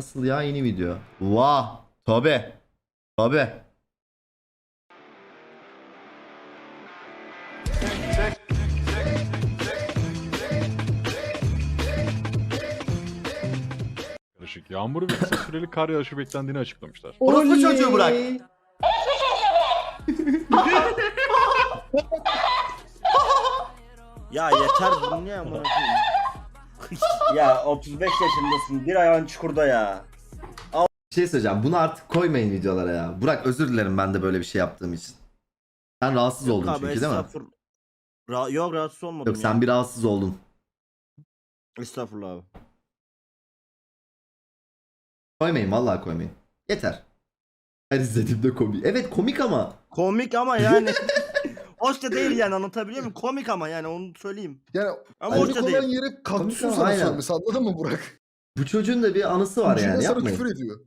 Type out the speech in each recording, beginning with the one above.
Nasıl ya yeni video? Vah. Tabi. Tabi. Karışık. Yağmur ve kısa süreli kar yağışı beklendiğini açıklamışlar. Orospu çocuğu bırak. Ya yeter bu ne amına koyayım. ya 35 yaşındasın bir ayağın çukurda ya. Bir şey söyleyeceğim. Bunu artık koymayın videolara ya. Burak özür dilerim ben de böyle bir şey yaptığım için. Sen rahatsız oldun Abi, çünkü değil mi? estağfur- Ra- yok rahatsız olmadım Yok ya. sen bir rahatsız oldun. Estağfurullah abi. Koymayın vallahi koymayın. Yeter. Her izlediğimde komik. Evet komik ama. Komik ama yani. Hoş da değil yani anlatabiliyor muyum? Komik ama yani onu söyleyeyim. Yani Ama komik da olan değil. yere kaktüsün Komik ama, sana aynen. anladın mı Burak? Bu çocuğun da bir anısı var Ucuna yani sana yapmayın. küfür ediyor.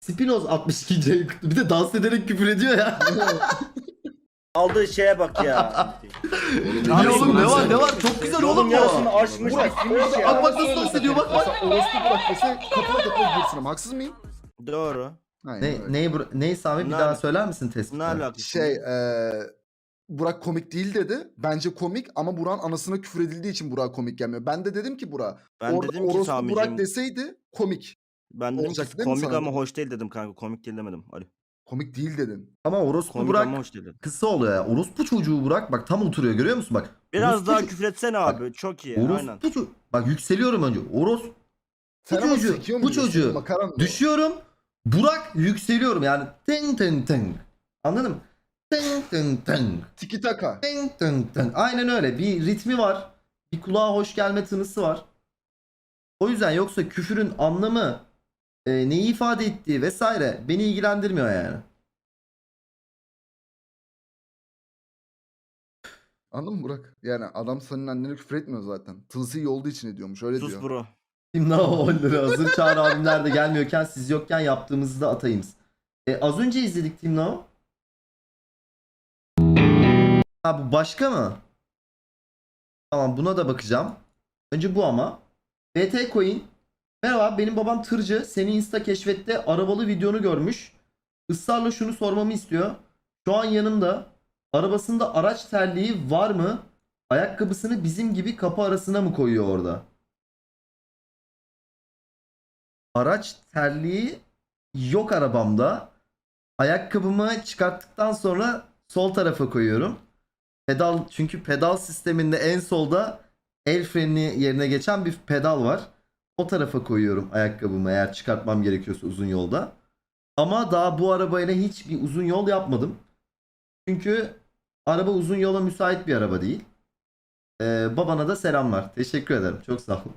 Spinoz 62. ayı kutlu. Bir de dans ederek küfür ediyor ya. Aldığı şeye bak ya. Ne oğlum ne var ne var çok güzel oğlum Yolun yarısını aşmış orada ya. Bak, bak nasıl dans ediyor, bak, bak. Mesela orospu Burak dese kapıla kapıla girsin ama haksız mıyım? Doğru. Aynen Ne, öyle. ne, ne Sami bir Ne daha söyler misin tespitini? Ne alakası? Şey eee Burak komik değil dedi. Bence komik ama Burak'ın anasına küfür edildiği için Burak komik gelmiyor. Ben de dedim ki Burak. Ben orada dedim ki orospu Sami'cim. Burak deseydi komik. Ben dedim olacak ki değil mi komik sana ama dedim. hoş değil dedim kanka. Komik değil demedim. Ali. Komik değil dedin. Ama orospu Komik Burak ama hoş değil dedim. kısa oluyor ya. Orospu çocuğu Burak bak tam oturuyor görüyor musun bak. Biraz Orospu daha ço- küfür etsene Bak, abi. Çok iyi. Aynen. Orospu çocuğu. Bak yükseliyorum önce. Oros Sen ama çocuğu- sekiyor bu çocuğu Makaran mı? düşüyorum. Burak yükseliyorum yani. Tın tın tın. Anladın mı? Tın tın tın. Tiki taka. Tın tın tın. Aynen öyle. Bir ritmi var. Bir kulağa hoş gelme tınısı var. O yüzden yoksa küfürün anlamı e, neyi ifade ettiği vesaire beni ilgilendirmiyor yani. Anladın mı Burak? Yani adam senin annene küfür etmiyor zaten. Tılsı iyi olduğu için ediyormuş öyle Sus diyor. bro. Şimdi 10 lira hazır Çağrı abimler de gelmiyorken siz yokken yaptığımızı da atayım. E, az önce izledik Team Now. Ha bu başka mı? Tamam buna da bakacağım. Önce bu ama. BT Coin. Merhaba benim babam tırcı. Seni Insta keşfette arabalı videonu görmüş. Israrla şunu sormamı istiyor. Şu an yanımda. Arabasında araç terliği var mı? Ayakkabısını bizim gibi kapı arasına mı koyuyor orada? Araç terliği yok arabamda. Ayakkabımı çıkarttıktan sonra sol tarafa koyuyorum. Pedal çünkü pedal sisteminde en solda el freni yerine geçen bir pedal var. O tarafa koyuyorum ayakkabımı eğer çıkartmam gerekiyorsa uzun yolda. Ama daha bu arabayla hiç bir uzun yol yapmadım. Çünkü araba uzun yola müsait bir araba değil. Ee, babana da selamlar. Teşekkür ederim. Çok sağ olun.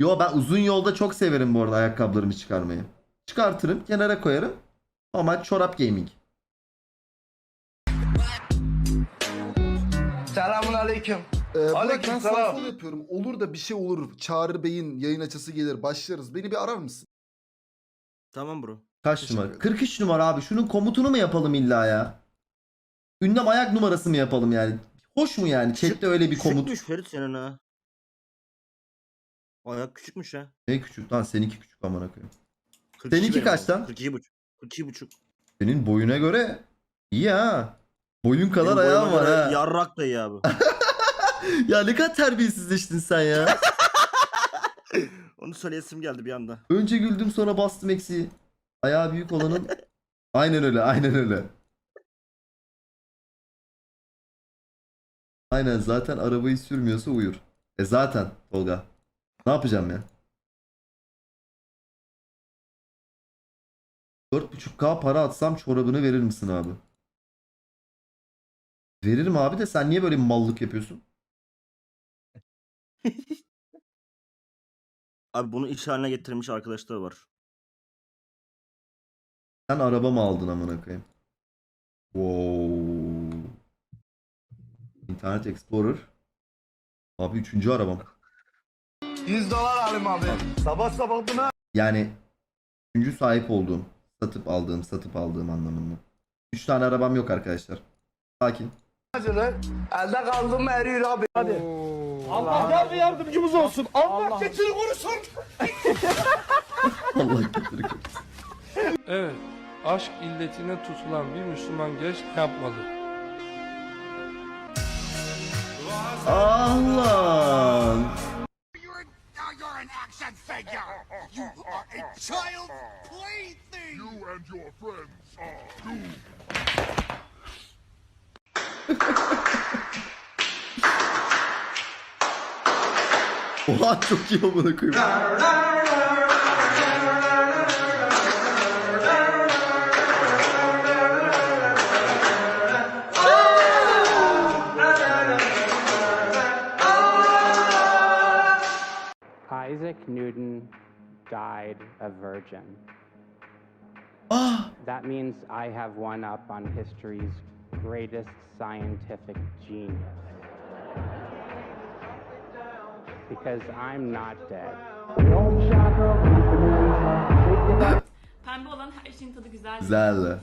Yo ben uzun yolda çok severim bu arada ayakkabılarımı çıkarmayı. Çıkartırım, kenara koyarım. Ama çorap gaming. Selamun aleyküm. Ee, Burak ben Aleykümselam. sağ sol yapıyorum. Olur da bir şey olur. Çağrı Bey'in yayın açısı gelir. Başlarız. Beni bir arar mısın? Tamam bro. Kaç Teşekkür numara? ederim. 43 numara abi. Şunun komutunu mu yapalım illa ya? Ünlem ayak numarası mı yapalım yani? Hoş mu yani? Chat'te öyle bir komut. Küçükmüş Ferit senin ha. Ayak küçükmüş ha. Ne küçük lan? Seninki küçük amına koyayım. 42 Seninki benim kaç abi, lan? 42 buçuk. 42 buçuk. Senin boyuna göre iyi ha. Boyun kadar Benim ayağın boyuma var göre ha. Yarrak da iyi abi. ya ne kadar terbiyesizleştin sen ya. Onu söyleyesim geldi bir anda. Önce güldüm sonra bastım eksiği. Ayağı büyük olanın. aynen öyle aynen öyle. Aynen zaten arabayı sürmüyorsa uyur. E zaten Tolga. Ne yapacağım ya? 4.5k para atsam çorabını verir misin abi? Veririm abi de sen niye böyle bir mallık yapıyorsun? Abi bunu iş haline getirmiş arkadaşlar var. Sen araba mı aldın amına koyayım? Wow. Internet Explorer. Abi üçüncü arabam. 100 dolar alayım abi. Sabah sabah buna. Yani üçüncü sahip olduğum, satıp aldığım, satıp aldığım anlamında. Üç tane arabam yok arkadaşlar. Sakin. acılı. Elde kaldım eriyor abi. Hadi. Allah Rabbi yardımcımız olsun. Allah keçini korusun. Allah getirir. Evet, aşk illetine tutulan bir Müslüman genç ne yapmalı? Allah. man figure! You are a child plaything! You and your friends are doomed! Isaac Newton died a virgin. Ah, That means I have one up on history's greatest scientific genius. Because I'm not dead. Pembe olan her şeyin tadı güzel. güzel.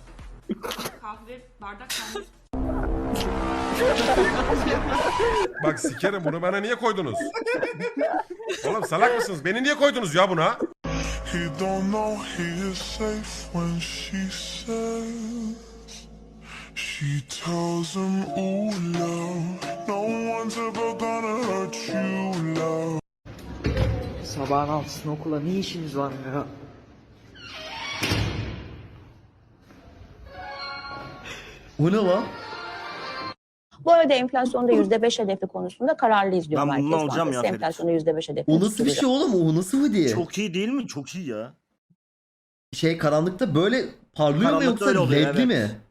Kahve, bardak pembe. Bak sikerim bunu bana niye koydunuz? Oğlum salak mısınız? Beni niye koydunuz ya buna? He don't know he is safe when she says She tells him, ooh, love No one's ever gonna hurt you, love Sabahın altısında okula ne işiniz var ya? O ne lan? Bu arada enflasyonda %5 hedefi konusunda kararlıyız diyor Ben Merkez bununla olacağım Bankası. ya Enflasyonda %5 hedefi O nasıl bir şey oğlum? O nasıl bu diye? Çok iyi değil mi? Çok iyi ya. Şey karanlıkta böyle parlıyor mu yoksa oluyor, ledli evet. mi?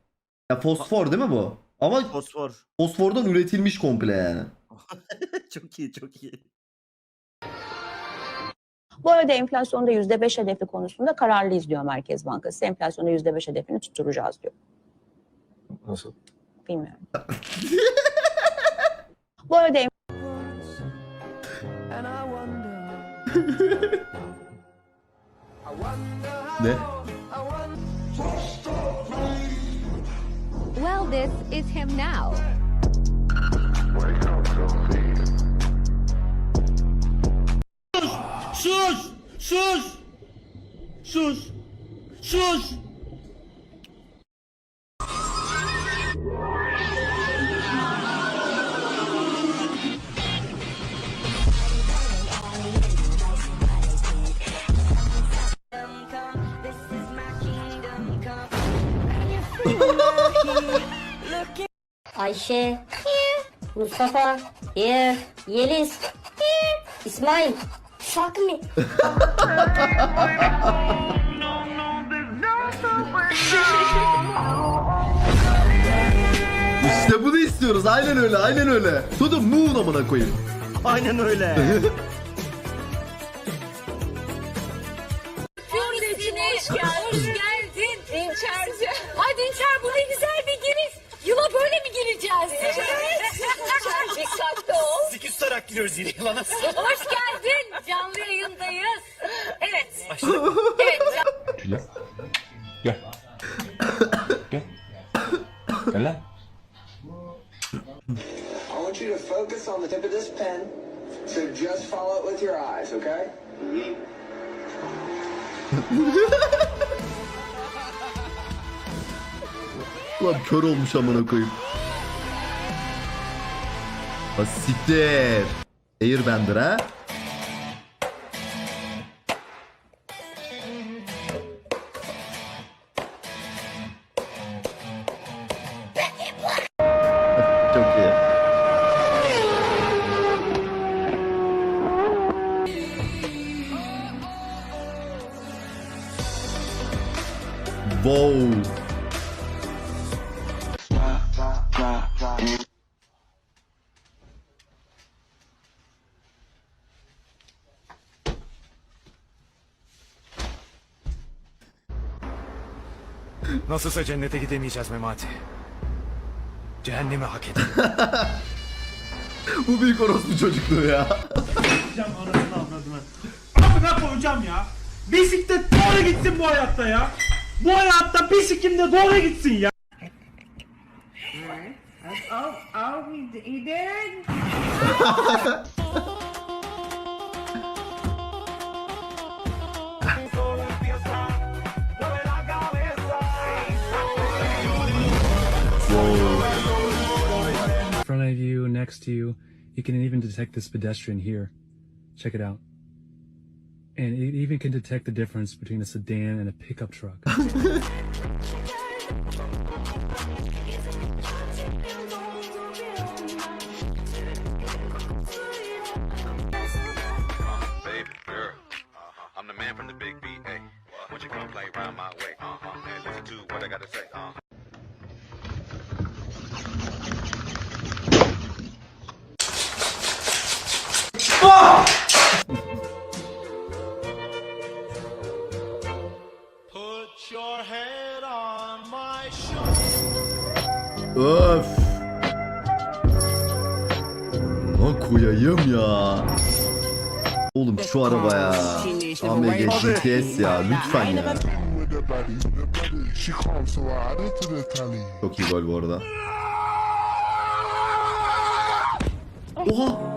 Ya fosfor değil mi bu? Ama Fosfor. fosfordan üretilmiş komple yani. çok iyi, çok iyi. Bu arada enflasyonda %5 hedefi konusunda kararlıyız diyor Merkez Bankası. Enflasyonda %5 hedefini tutturacağız diyor. Nasıl? Bilmiyorum. Bu arada Ne? Well, this is him now. Sus! Sus! Sus! Sus! Ayşe. Mustafa. Here. Yeliz. Here. İsmail. Fuck me. İşte bunu istiyoruz. Aynen öyle. Aynen öyle. Tutun moon amına koyayım. Aynen öyle. ol. Dikiz tutarak giriyoruz yine yılana. Hoş geldin. Canlı yayındayız. Evet. Evet. Gel. Gel. Gel. Gel lan. I want you to focus on the tip of this pen. So just follow it with your eyes, okay? Ulan kör olmuş amına koyayım. Ha siktir. Airbender ha? Çok iyi. Wow. Nasılsa cennete gidemeyeceğiz Memati. Cehennemi hak edelim. Bu büyük orospu çocukluğu ya. Amına koyacağım ya. Bisiklet doğru gitsin bu hayatta ya. Bu hayatta bisikletim de doğru gitsin ya. Oh, oh, he did. To you. It can even detect this pedestrian here. Check it out. And it even can detect the difference between a sedan and a pickup truck. Baby girl, uh-huh. I'm the man from the big B. Hey, won't you come play round my way? Uh-huh. And listen to what I gotta say. Uh-huh. Put your head on my shoulder. Öf. Lan koyayım ya. Oğlum şu araba ya. AMG GTS ya lütfen ya. Çok iyi gol bu arada. Oha.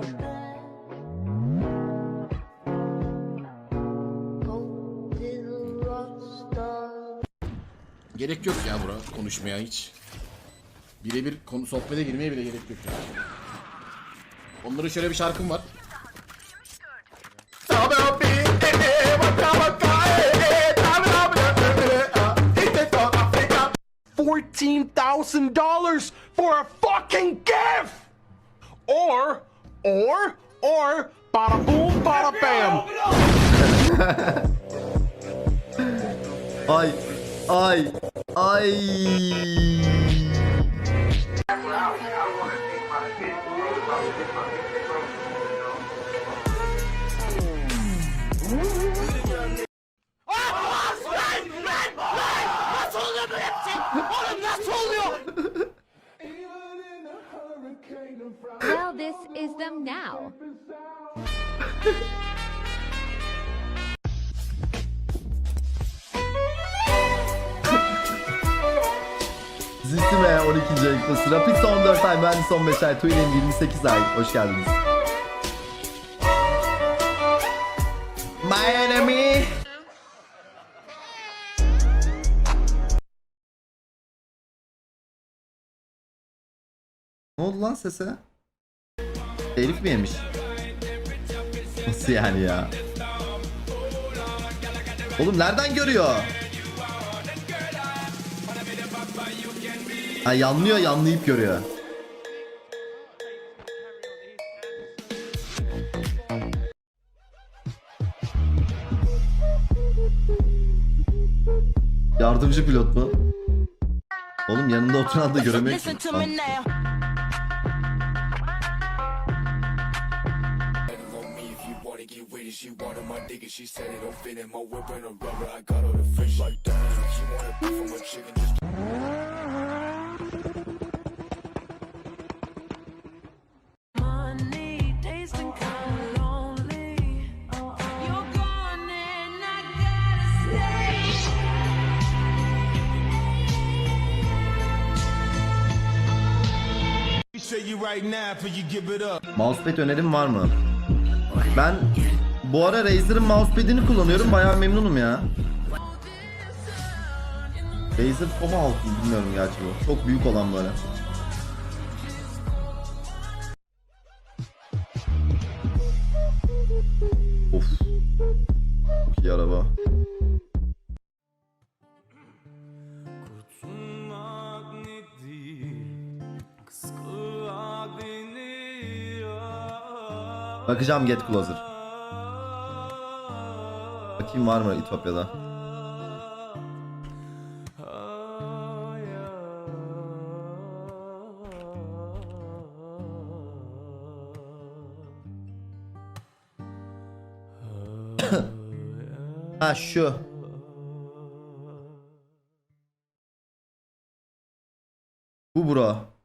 Gerek yok ya bura konuşmaya hiç. Birebir konu sohbete girmeye bile gerek yok ya. Onların şöyle bir şarkım var. Fourteen thousand dollars for a fucking gift, or, or, or, bada boom, bada bam. Ay. Ay. Ay. Nasıl oluyor böyle bir şey? Oğlum nasıl oluyor? Well, this is them now. 12. ayıkta sıra. Pizza 14 ay, mühendis 15 ay, Twilin 28 ay. Hoş geldiniz. My enemy. Ne oldu lan sese? Elif mi yemiş? Nasıl yani ya? Oğlum nereden görüyor? Ha yanlıyor yanlayıp görüyor. Yardımcı pilot mu? Oğlum yanında oturan da ki. Lan. Mousepad önerim var mı? Ben bu ara Razer'ın mousepad'ini kullanıyorum. Bayağı memnunum ya. Razer Tomahawk mu bilmiyorum gerçi bu. Çok büyük olan böyle. Bakacağım Get Closer. Bakayım var mı İtopya'da? ha şu. Bu bro.